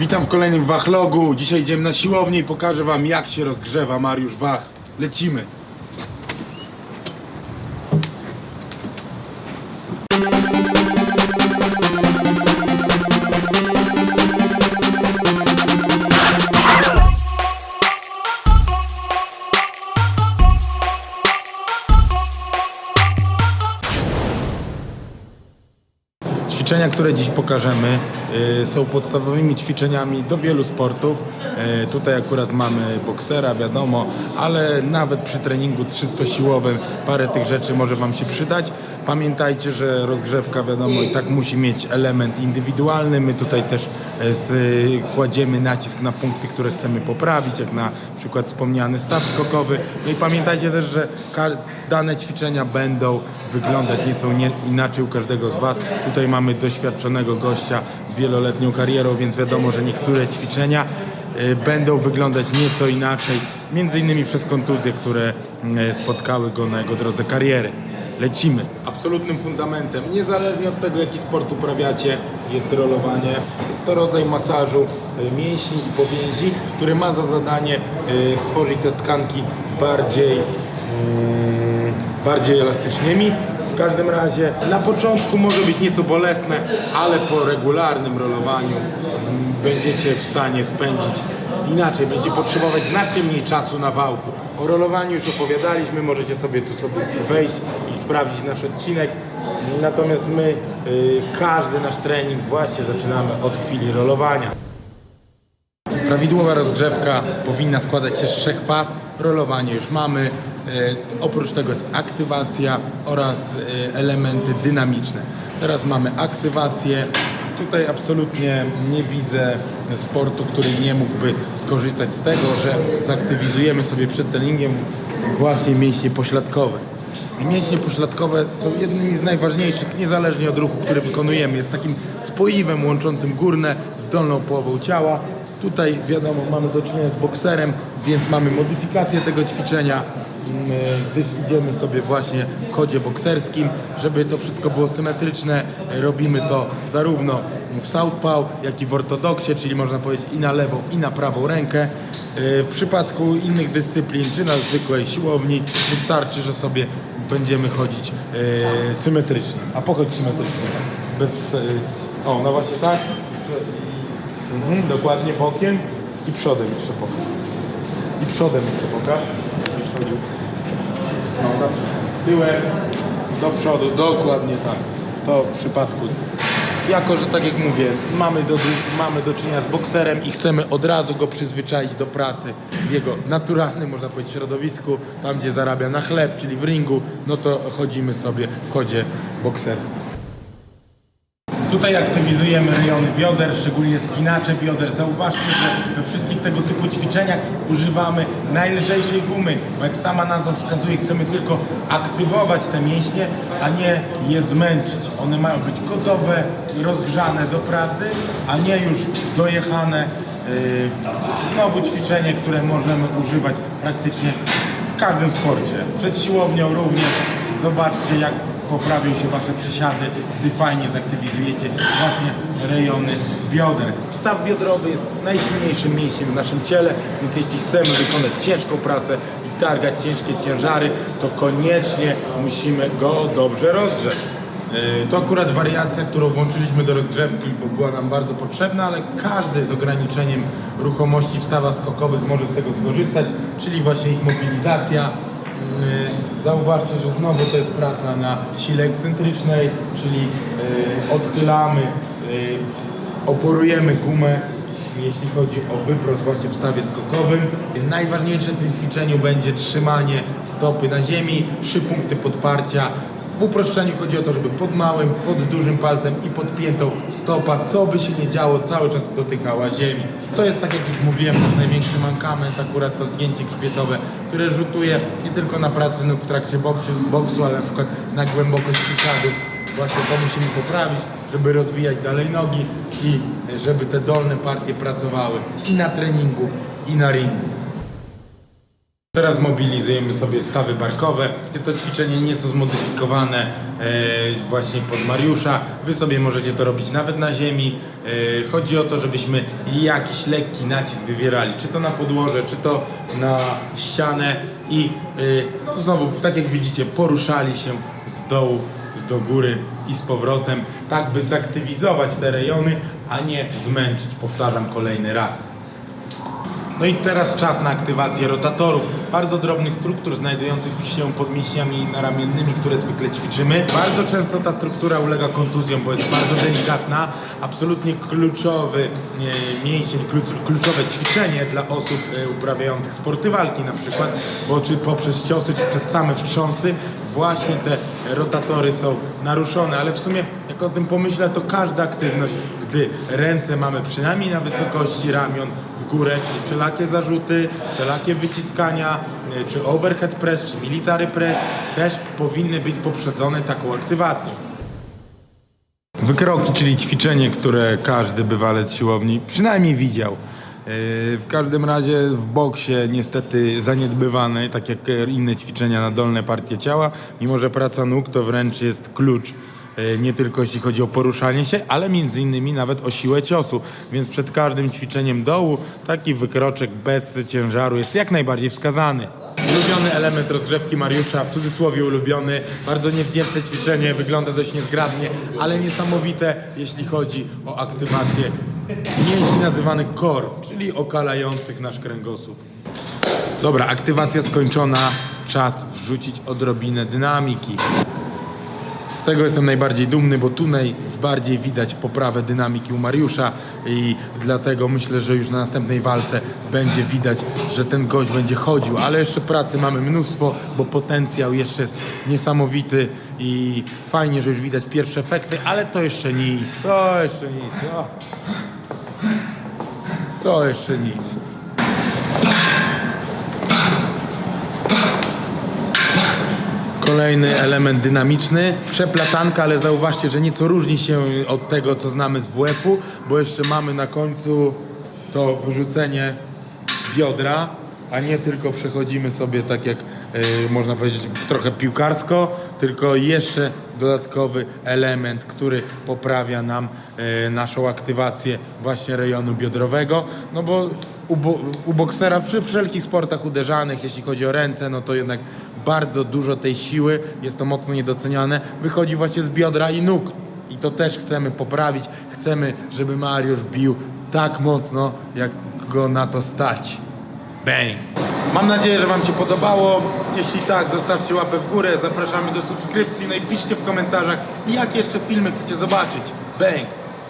Witam w kolejnym Wachlogu. Dzisiaj idziemy na siłownię i pokażę wam jak się rozgrzewa Mariusz Wach. Lecimy. Ćwiczenia, które dziś pokażemy, y, są podstawowymi ćwiczeniami do wielu sportów. Y, Tutaj akurat mamy boksera, wiadomo, ale nawet przy treningu 300-siłowym parę tych rzeczy może Wam się przydać. Pamiętajcie, że rozgrzewka, wiadomo, i tak musi mieć element indywidualny. My tutaj też kładziemy nacisk na punkty, które chcemy poprawić, jak na przykład wspomniany staw skokowy. No i pamiętajcie też, że dane ćwiczenia będą wyglądać nieco nie, inaczej u każdego z Was. Tutaj mamy doświadczonego gościa z wieloletnią karierą, więc wiadomo, że niektóre ćwiczenia y, będą wyglądać nieco inaczej, między innymi przez kontuzje, które y, spotkały go na jego drodze kariery. Lecimy. Absolutnym fundamentem, niezależnie od tego, jaki sport uprawiacie, jest rolowanie. Jest to rodzaj masażu y, mięśni i powięzi, który ma za zadanie y, stworzyć te tkanki bardziej mm, bardziej elastycznymi. W każdym razie na początku może być nieco bolesne, ale po regularnym rolowaniu mm, będziecie w stanie spędzić inaczej, będzie potrzebować znacznie mniej czasu na wałku. O rolowaniu już opowiadaliśmy, możecie sobie tu sobie wejść sprawdzić nasz odcinek. Natomiast my y, każdy nasz trening właśnie zaczynamy od chwili rolowania. Prawidłowa rozgrzewka powinna składać się z trzech faz. Rolowanie już mamy. E, oprócz tego jest aktywacja oraz e, elementy dynamiczne. Teraz mamy aktywację. Tutaj absolutnie nie widzę sportu, który nie mógłby skorzystać z tego, że zaktywizujemy sobie przed treningiem właśnie mięśnie pośladkowe. Mięśnie pośladkowe są jednymi z najważniejszych, niezależnie od ruchu, który wykonujemy. Jest takim spoiwem łączącym górne z dolną połową ciała. Tutaj wiadomo, mamy do czynienia z bokserem, więc mamy modyfikację tego ćwiczenia, mm, gdyż idziemy sobie właśnie w chodzie bokserskim, żeby to wszystko było symetryczne. Robimy to zarówno w southpaw, jak i w ortodoksie, czyli można powiedzieć i na lewą, i na prawą rękę. W przypadku innych dyscyplin, czy na zwykłej siłowni, wystarczy, że sobie będziemy chodzić e, symetrycznie. A pochodź symetrycznie. Bez, e, o, no właśnie tak. Mhm, dokładnie bokiem i przodem jeszcze pokaż. I przodem jeszcze pokaż. Będziesz chodził. No, dobrze. Tyłem do przodu, dokładnie tak. To w przypadku. Jako, że tak jak mówię, mamy do, mamy do czynienia z bokserem i chcemy od razu go przyzwyczaić do pracy w jego naturalnym, można powiedzieć, środowisku, tam gdzie zarabia na chleb, czyli w ringu, no to chodzimy sobie w chodzie bokserskim. Tutaj aktywizujemy rejony bioder, szczególnie zginacze bioder. Zauważcie, że we wszystkich tego typu ćwiczeniach używamy najlżejszej gumy, bo jak sama nazwa wskazuje, chcemy tylko aktywować te mięśnie, a nie je zmęczyć. One mają być gotowe, rozgrzane do pracy, a nie już dojechane. Yy, Znowu ćwiczenie, które możemy używać praktycznie w każdym sporcie. Przed siłownią również. Zobaczcie, jak poprawią się Wasze przysiady, gdy fajnie zaktywizujecie właśnie rejony bioder. Staw biodrowy jest najsilniejszym mięśniem w naszym ciele, więc jeśli chcemy wykonać ciężką pracę i targać ciężkie ciężary, to koniecznie musimy go dobrze rozgrzać. Yy, To akurat wariacja, którą włączyliśmy do rozgrzewki, bo była nam bardzo potrzebna, ale każdy z ograniczeniem ruchomości w stawach skokowych może z tego skorzystać, czyli właśnie ich mobilizacja. Yy, Zauważcie, że znowu to jest praca na sile ekscentrycznej, czyli yy, odchylamy, yy, oporujemy gumę, jeśli chodzi o wyprost właśnie w stawie skokowym. Najważniejsze w tym ćwiczeniu będzie trzymanie stopy na ziemi, trzy punkty podparcia. W uproszczeniu chodzi o to, żeby pod małym, pod dużym palcem i pod piętą stopa, co by się nie działo, cały czas dotykała ziemi. To jest, tak jak już mówiłem, nasz największy mankament, akurat to zgięcie grzbietowe, które rzutuje nie tylko na pracę nóg w trakcie boksu, boksu ale na przykład na głębokość przysiadów. Właśnie to musimy poprawić, żeby rozwijać dalej nogi i żeby te dolne partie pracowały i na treningu, i na ringu. Teraz mobilizujemy sobie stawy barkowe. Jest to ćwiczenie nieco zmodyfikowane e, właśnie pod Mariusza. Wy sobie możecie to robić nawet na ziemi. E, chodzi o to, żebyśmy jakiś lekki nacisk wywierali, czy to na podłoże, czy to na ścianę i e, no znowu, tak jak widzicie, poruszali się z dołu do góry i z powrotem, tak by zaktywizować te rejony, a nie zmęczyć. Powtarzam kolejny raz. No i teraz czas na aktywację rotatorów, bardzo drobnych struktur znajdujących się pod mięśniami naramiennymi, które zwykle ćwiczymy. Bardzo często ta struktura ulega kontuzjom, bo jest bardzo delikatna. Absolutnie kluczowy e, mięsień, klucz- kluczowe ćwiczenie dla osób e, uprawiających sporty walki na przykład, bo czy poprzez ciosy, czy przez same wstrząsy właśnie te rotatory są naruszone, ale w sumie jak o tym pomyślę, to każda aktywność, gdy ręce mamy przynajmniej na wysokości ramion, w górę, czyli wszelakie zarzuty, wszelakie wyciskania, y, czy overhead press, czy military press, też powinny być poprzedzone taką aktywacją. Wykroki, czyli ćwiczenie, które każdy bywalec siłowni przynajmniej widział. Yy, W każdym razie w boksie niestety zaniedbywane, tak jak inne ćwiczenia na dolne partie ciała, mimo że praca nóg to wręcz jest klucz. Yy, Nie tylko jeśli chodzi o poruszanie się, ale między innymi nawet o siłę ciosu. Więc przed każdym ćwiczeniem dołu taki wykroczek bez ciężaru jest jak najbardziej wskazany. Ulubiony element rozgrzewki Mariusza, w cudzysłowie ulubiony, bardzo niewdzięczne ćwiczenie, wygląda dość niezgrabnie, ale niesamowite, jeśli chodzi o aktywację mięśni nazywanych core, czyli okalających nasz kręgosłup. Dobra, aktywacja skończona, czas wrzucić odrobinę dynamiki. Z tego jestem najbardziej dumny, bo tu najbardziej widać poprawę dynamiki u Mariusza i dlatego myślę, że już na następnej walce będzie widać, że ten gość będzie chodził, ale jeszcze pracy mamy mnóstwo, bo potencjał jeszcze jest niesamowity i fajnie, że już widać pierwsze efekty, ale to jeszcze nic, to jeszcze nic. O. To jeszcze nic. Kolejny element dynamiczny, przeplatanka, ale zauważcie, że nieco różni się od tego, co znamy z WF-u, bo jeszcze mamy na końcu to wyrzucenie biodra, a nie tylko przechodzimy sobie tak jak można powiedzieć trochę piłkarsko, tylko jeszcze dodatkowy element, który poprawia nam e, naszą aktywację właśnie rejonu biodrowego, no bo u, bo, u boksera przy wszelkich sportach uderzanych, jeśli chodzi o ręce, no to jednak bardzo dużo tej siły, jest to mocno niedoceniane, wychodzi właśnie z biodra i nóg. I to też chcemy poprawić. Chcemy, żeby Mariusz bił tak mocno, jak go na to stać. Bang! Mam nadzieję, że Wam się podobało. Jeśli tak, zostawcie łapę w górę. Zapraszamy do subskrypcji. No i piszcie w komentarzach, jakie jeszcze filmy chcecie zobaczyć. Bang!